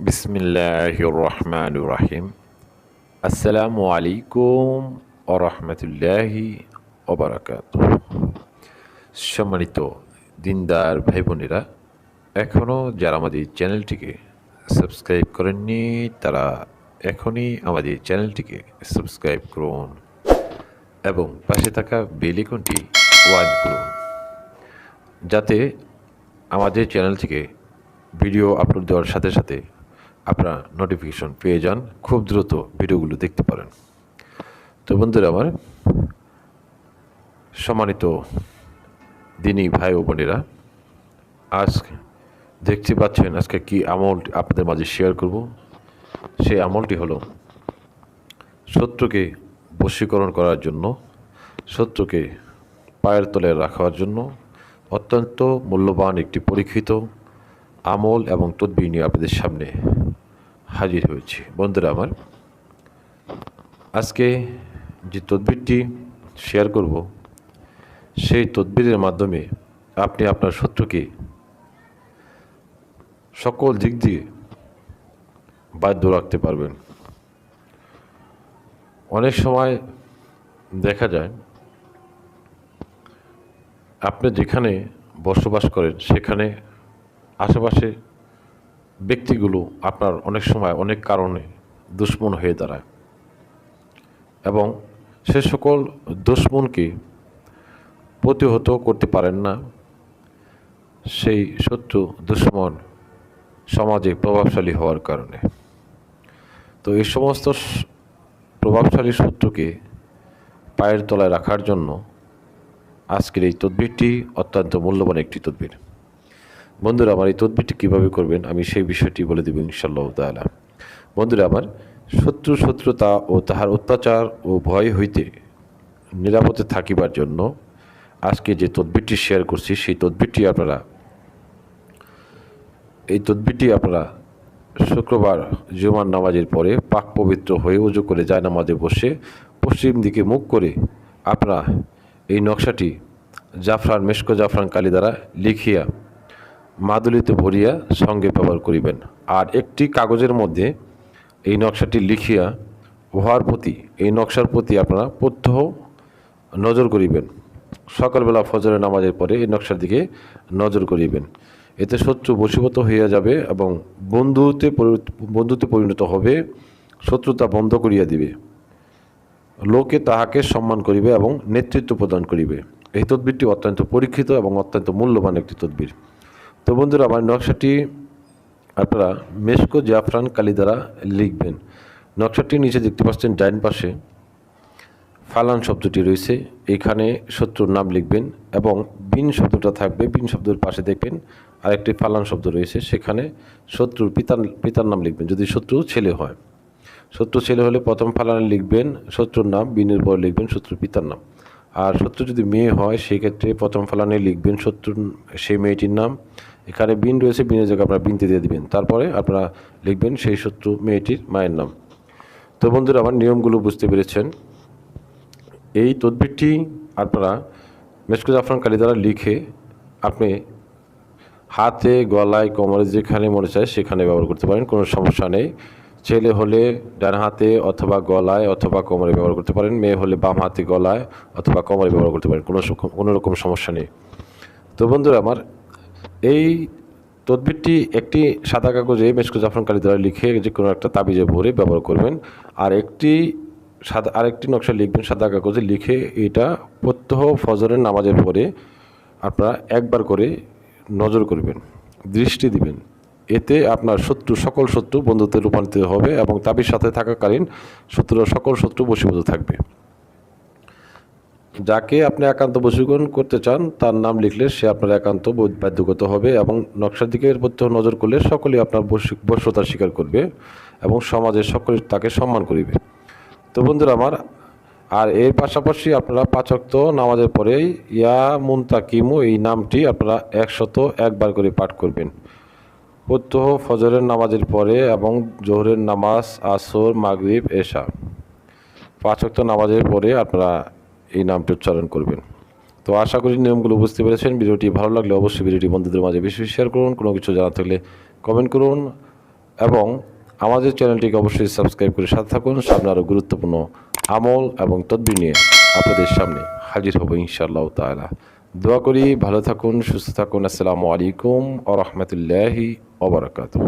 বিসমিল্লাহির রহমানুর রাহিম আসসালামু আলাইকুম ও রহমতুল্লাহি ওবরাকাত সম্মানিত দিনদার ভাই বোনেরা এখনও যারা আমাদের চ্যানেলটিকে সাবস্ক্রাইব করেননি, তারা এখনই আমাদের চ্যানেলটিকে সাবস্ক্রাইব করুন এবং পাশে থাকা বেল আইকনটি ওয়ান করুন। যাতে আমাদের চ্যানেল থেকে ভিডিও আপলোড দেওয়ার সাথে সাথে আপনারা নোটিফিকেশন পেয়ে যান, খুব দ্রুত ভিডিওগুলো দেখতে পারেন। তো বন্ধুরা আমার সম্মানিত দিনী ভাই ও বোনেরা, আজ দেখতে পাচ্ছেন আজকে কি আমল আপনাদের মাঝে শেয়ার করব। সেই আমলটি হলো শত্রুকে বশীকরণ করার জন্য, শত্রুকে পায়ের তলে রাখার জন্য অত্যন্ত মূল্যবান একটি পরীক্ষিত আমল এবং তদবির নিয়ে আপনাদের সামনে হাজির হয়েছি। বন্ধুরা আমার, আজকে যে তদবিরটি শেয়ার করব, সেই তদবিরের মাধ্যমে আপনি আপনার শত্রুকে সকল দিক দিয়ে বাধ্য রাখতে পারবেন। অনেক সময় দেখা যায়, আপনি যেখানে বসবাস করেন, সেখানে আশেপাশে ব্যক্তিগুলো আপনার অনেক সময় অনেক কারণে দুশ্মন হয়ে দাঁড়ায়। এবং সে সকল দুশ্মনকে প্রতিহত করতে পারেন না। সেই শত্রু দুশ্মন সমাজে প্রভাবশালী হওয়ার কারণে। তো এই সমস্ত প্রভাবশালী শত্রুকে পায়ের তলায় রাখার জন্য আজকের এই তদবিরটি অত্যন্ত মূল্যবান একটি তদবির। বন্ধুরা, আমার এই তদবিরটি কীভাবে করবেন, আমি সেই বিষয়টি বলে দেব ইনশাল্লাহ তাআলা। বন্ধুরা, আমার শত্রু শত্রুতা ও তাহার অত্যাচার ও ভয় হইতে নিরাপদে থাকিবার জন্য আজকে যে তদবিরটি শেয়ার করছি, সেই তদবিরটি আপনারা, এই তদবিরটি আপনারা শুক্রবার জুমার নামাজের পরে পাক পবিত্র হয়ে উজু করে যায় নামাজে বসে পশ্চিম দিকে মুখ করে আপনারা এই নকশাটি জাফরান, মেশকো জাফরান কালি দ্বারা লিখিয়া মাদুলিতে ভরিয়া সঙ্গে ব্যবহার করিবেন। আর একটি কাগজের মধ্যে এই নকশাটি লিখিয়া উহার প্রতি, এই নকশার প্রতি আপনারা প্রত্যহ নজর করিবেন। সকালবেলা ফজরের নামাজের পরে এই নকশার দিকে নজর করিবেন। এতে শত্রু বশীভূত হইয়া যাবে এবং বন্ধুতে বন্ধুতে পরিণত হবে, শত্রুতা বন্ধ করিয়া দিবে। লোকে তাহাকে সম্মান করিবে এবং নেতৃত্ব প্রদান করিবে। এই তদবিরটি অত্যন্ত পরীক্ষিত এবং অত্যন্ত মূল্যবান একটি তদবির। তো বন্ধুরা, আমার নকশাটি আপনারা মেসকো জাফরান কালি দ্বারা লিখবেন। নকশাটি নিচে দেখতে পাচ্ছেন ডাইন পাশে ফালান শব্দটি রয়েছে। এখানে শত্রুর নাম লিখবেন এবং বিন শব্দটা থাকবে। বিন শব্দের পাশে দেখবেন আরেকটি ফালান শব্দ রয়েছে। সেখানে শত্রুর পিতার পিতার নাম লিখবেন, যদি শত্রু ছেলে হয়। শত্রু ছেলে হলে প্রথম ফালানে লিখবেন শত্রুর নাম, বিনের পর লিখবেন শত্রুর পিতার নাম। আর শত্রু যদি মেয়ে হয়, সেক্ষেত্রে প্রথম ফালানে লিখবেন শত্রুর সেই মেয়েটির নাম। এখানে বিন রয়েছে, বিনের জায়গায় আপনারা বিনতে দিয়ে দিবেন। তারপরে আপনারা লিখবেন সেই শত্রু মেয়েটির মায়ের নাম। তো বন্ধুরা, আমার নিয়মগুলো বুঝতে পেরেছেন। এই তদবিরটি আপনারা মেশকু জাফরান কালি দ্বারা লিখে আপনি হাতে, গলায়, কোমরে যেখানে মনে চায় সেখানে ব্যবহার করতে পারেন, কোনো সমস্যা নেই। ছেলে হলে ডান হাতে অথবা গলায় অথবা কোমরে ব্যবহার করতে পারেন, মেয়ে হলে বাম হাতে গলায় অথবা কোমরে ব্যবহার করতে পারেন, কোনো কোনো রকম সমস্যা নেই। তো বন্ধুরা, আমার এই তদবিরটি একটি সাদা কাগজে মেশকু জাফরান কালি দ্বারা লিখে যে কোনো একটা তাবিজে ভরে ব্যবহার করবেন। আর একটি সাদা আরেকটি নকশা লিখবেন সাদা কাগজে লিখে এটা প্রত্যহ ফজরের নামাজের পরে আপনারা একবার করে নজর করবেন, দৃষ্টি দিবেন। এতে আপনার শত্রু সকল শত্রু বন্ধুত্বে রূপান্তরিত হবে এবং তাবির সাথে থাকাকালীন শত্রুরা সকল শত্রু বসীভূত থাকবে। যাকে আপনি একান্ত বশীকরণ করতে চান, তার নাম লিখলে সে আপনার একান্ত বাধ্যগত হবে এবং নকশার দিকে প্রত্যহ নজর করলে সকলেই আপনার বশী- বশ্যতা স্বীকার করবে এবং সমাজের সকলে তাকে সম্মান করিবে। তো বন্ধুরা আমার, আর এর পাশাপাশি আপনারা পাচক্ত নামাজের পরে ইয়া মুন্তাকিমু, এই নামটি আপনারা একশত একবার করে পাঠ করবেন। প্রত্যহ ফজরের নামাজের পরে এবং জোহরের নামাজ, আসর, মাগরিব, এশা। পাঁচ ওয়াক্ত নামাজের পরে আপনারা এই নামটি উচ্চারণ করবেন। তো আশা করি নিয়মগুলো বুঝতে পেরেছেন। ভিডিওটি ভালো লাগলে অবশ্যই ভিডিওটি বন্ধুদের মাঝে বেশি শেয়ার করুন। কোনো কিছু জানা থাকলে কমেন্ট করুন এবং আমাদের চ্যানেলটিকে অবশ্যই সাবস্ক্রাইব করে সাথে থাকুন। সামনে আরও গুরুত্বপূর্ণ আমল এবং তদবির নিয়ে আপনাদের সামনে হাজির হব ইনশাআল্লাহ তাআলা। দোয়া করি, ভালো থাকুন, সুস্থ থাকুন। আসসালামু আলাইকুম আ রহমতুল্লাহি ওবরাকাতুহ